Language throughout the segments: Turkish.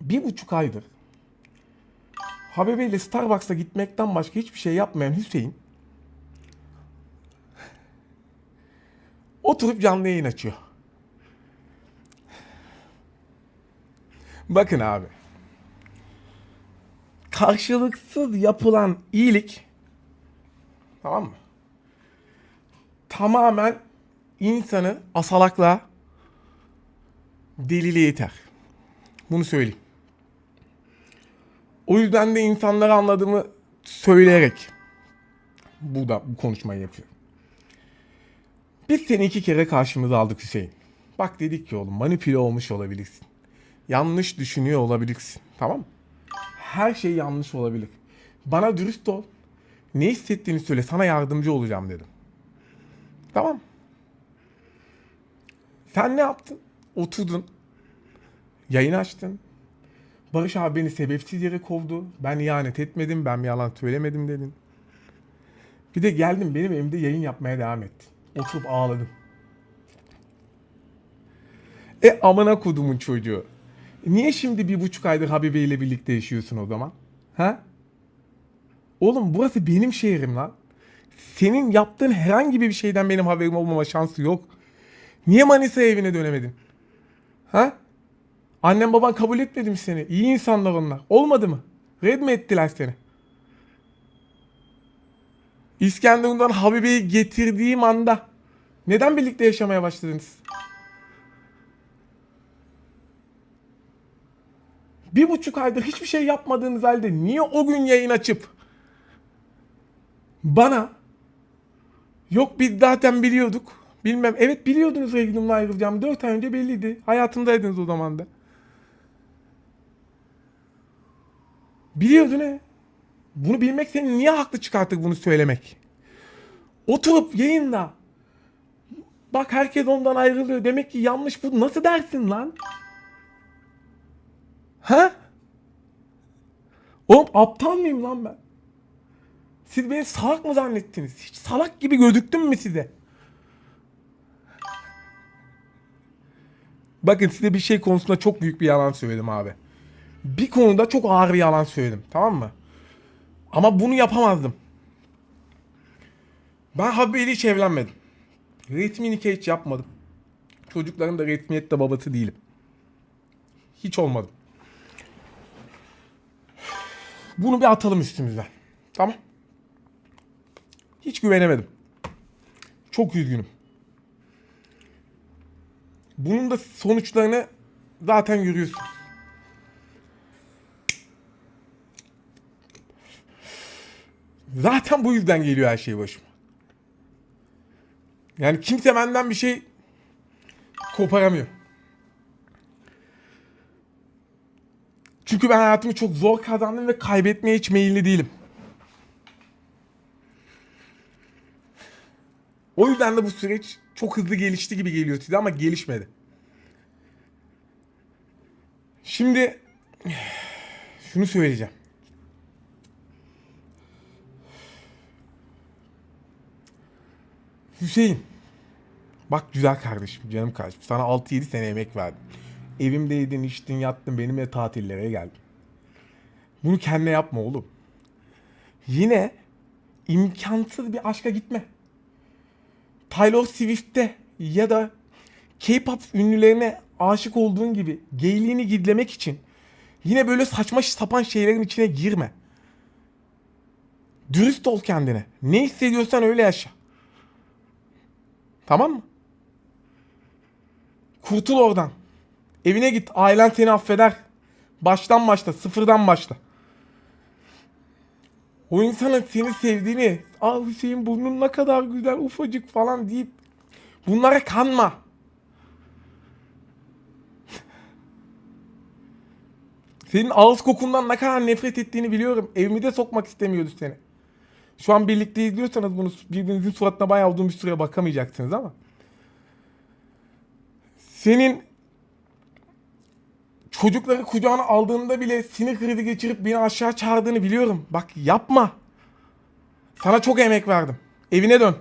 bir buçuk aydır Habibe ile Starbucks'a gitmekten başka hiçbir şey yapmayan Hüseyin oturup canlı yayın açıyor. Bakın abi. Karşılıksız yapılan iyilik tamam mı? Tamamen insanı asalakla deliliğe iter. Bunu söyleyeyim. O yüzden de insanları anladığımı söyleyerek bu da bu konuşmayı yapıyorum. Biz seni iki kere karşımıza aldık Hüseyin. Bak dedik ki oğlum manipüle olmuş olabilirsin. Yanlış düşünüyor olabilirsin. Tamam mı? Her şey yanlış olabilir. Bana dürüst ol. Ne hissettiğini söyle sana yardımcı olacağım dedim. Tamam. Sen ne yaptın? Oturdun. Yayın açtın. Barış abi beni sebepsiz yere kovdu. Ben ihanet etmedim. Ben yalan söylemedim dedin. Bir de geldin benim evimde yayın yapmaya devam ettin. Oturup ağladın. E amına kodumun çocuğu. Niye şimdi bir buçuk aydır Habibe ile birlikte yaşıyorsun o zaman? Ha? Oğlum burası benim şehrim lan. Senin yaptığın herhangi bir şeyden benim haberim olmama şansı yok. Niye Manisa evine dönemedin? Ha? Annem baban kabul etmedi mi seni? İyi insanlar onlar. Olmadı mı? Red mi ettiler seni? İskenderun'dan Habibe'yi getirdiğim anda neden birlikte yaşamaya başladınız? Bir buçuk aydır hiçbir şey yapmadığınız halde niye o gün yayın açıp bana yok biz zaten biliyorduk bilmem evet biliyordunuz Regnum'la ayrılacağım 4 ay önce belliydi hayatımdaydınız o zaman da biliyordu ne bunu bilmek seni niye haklı çıkartır bunu söylemek oturup yayında bak herkes ondan ayrılıyor demek ki yanlış bu nasıl dersin lan Ha? Oğlum aptal mıyım lan ben? Siz beni salak mı zannettiniz? Hiç salak gibi gözüktüm mü size? Bakın size bir şey konusunda çok büyük bir yalan söyledim abi. Bir konuda çok ağır bir yalan söyledim. Tamam mı? Ama bunu yapamazdım. Ben Habibe'yle hiç evlenmedim. Resmi hiç yapmadım. Çocukların da resmiyette babası değilim. Hiç olmadım. Bunu bir atalım üstümüzden. Tamam. Hiç güvenemedim. Çok üzgünüm. Bunun da sonuçlarını zaten görüyorsun. Zaten bu yüzden geliyor her şey başıma. Yani kimse benden bir şey koparamıyor. Çünkü ben hayatımı çok zor kazandım ve kaybetmeye hiç meyilli değilim. O yüzden de bu süreç çok hızlı gelişti gibi geliyor size ama gelişmedi. Şimdi şunu söyleyeceğim. Hüseyin. Bak güzel kardeşim, canım kardeşim. Sana 6-7 sene emek verdim. Evimdeydin, içtin, yattın, benimle tatillere geldin. Bunu kendine yapma oğlum. Yine imkansız bir aşka gitme. Taylor Swift'te ya da K-pop ünlülerine aşık olduğun gibi gayliğini gidlemek için yine böyle saçma sapan şeylerin içine girme. Dürüst ol kendine. Ne hissediyorsan öyle yaşa. Tamam mı? Kurtul oradan. Evine git. Ailen seni affeder. Baştan başla. Sıfırdan başla. O insanın seni sevdiğini, aa Hüseyin burnun ne kadar güzel ufacık falan deyip bunlara kanma. Senin ağız kokundan ne kadar nefret ettiğini biliyorum. Evimi de sokmak istemiyordu seni. Şu an birlikte izliyorsanız bunu birbirinizin suratına bayağı uzun bir süre bakamayacaksınız ama. Senin çocukları kucağına aldığında bile sinir krizi geçirip beni aşağı çağırdığını biliyorum. Bak yapma. Sana çok emek verdim. Evine dön.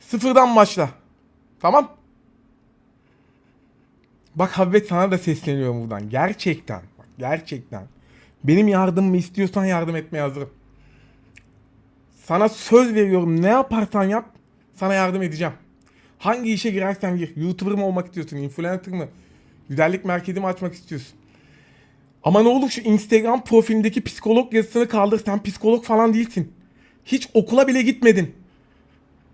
Sıfırdan başla. Tamam? Bak Habbet sana da sesleniyorum buradan. Gerçekten. Gerçekten. Benim yardımımı istiyorsan yardım etmeye hazırım. Sana söz veriyorum ne yaparsan yap sana yardım edeceğim. Hangi işe girersen gir. YouTuber mı olmak istiyorsun? Influencer mı? Güzellik merkezi mi açmak istiyorsun? Ama ne olur şu Instagram profilindeki psikolog yazısını kaldır. Sen psikolog falan değilsin. Hiç okula bile gitmedin.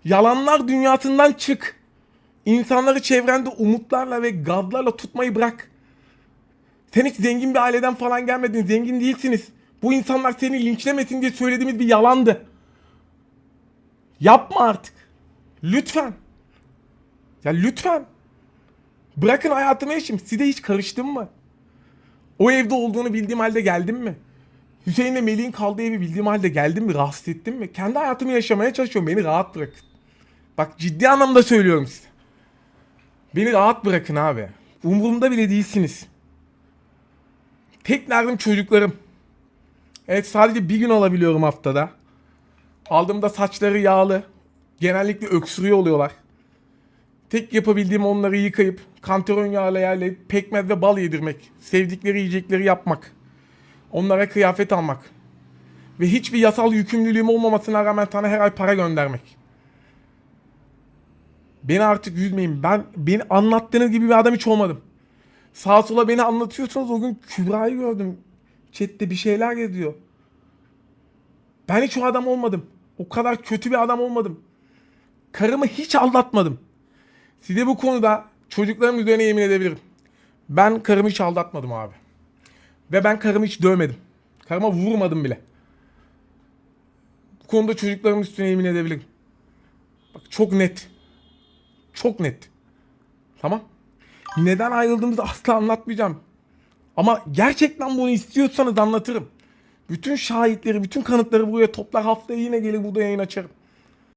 Yalanlar dünyasından çık. İnsanları çevrende umutlarla ve gazlarla tutmayı bırak. Sen hiç zengin bir aileden falan gelmedin. Zengin değilsiniz. Bu insanlar seni linçlemesin diye söylediğimiz bir yalandı. Yapma artık. Lütfen. Ya lütfen. Bırakın hayatımı yaşayayım. Size hiç karıştım mı? O evde olduğunu bildiğim halde geldim mi? Hüseyin'le Melih'in kaldığı evi bildiğim halde geldim mi? Rahatsız ettim mi? Kendi hayatımı yaşamaya çalışıyorum. Beni rahat bırakın. Bak ciddi anlamda söylüyorum size. Beni rahat bırakın abi. Umurumda bile değilsiniz. Tek derdim çocuklarım. Evet sadece bir gün alabiliyorum haftada. Aldığımda saçları yağlı. Genellikle öksürüyor oluyorlar. Tek yapabildiğim onları yıkayıp kantaron yağıyla yerleyip pekmez ve bal yedirmek. Sevdikleri yiyecekleri yapmak. Onlara kıyafet almak. Ve hiçbir yasal yükümlülüğüm olmamasına rağmen sana her ay para göndermek. Beni artık üzmeyin. Ben beni anlattığınız gibi bir adam hiç olmadım. Sağa sola beni anlatıyorsunuz. O gün Kübra'yı gördüm. Chat'te bir şeyler yazıyor. Ben hiç o adam olmadım. O kadar kötü bir adam olmadım. Karımı hiç aldatmadım. Size bu konuda çocuklarım üzerine yemin edebilirim. Ben karımı hiç aldatmadım abi. Ve ben karımı hiç dövmedim. Karıma vurmadım bile. Bu konuda çocuklarımın üstüne yemin edebilirim. Bak çok net. Çok net. Tamam. Neden ayrıldığımızı asla anlatmayacağım. Ama gerçekten bunu istiyorsanız anlatırım. Bütün şahitleri, bütün kanıtları buraya toplar haftaya yine gelir burada yayın açarım.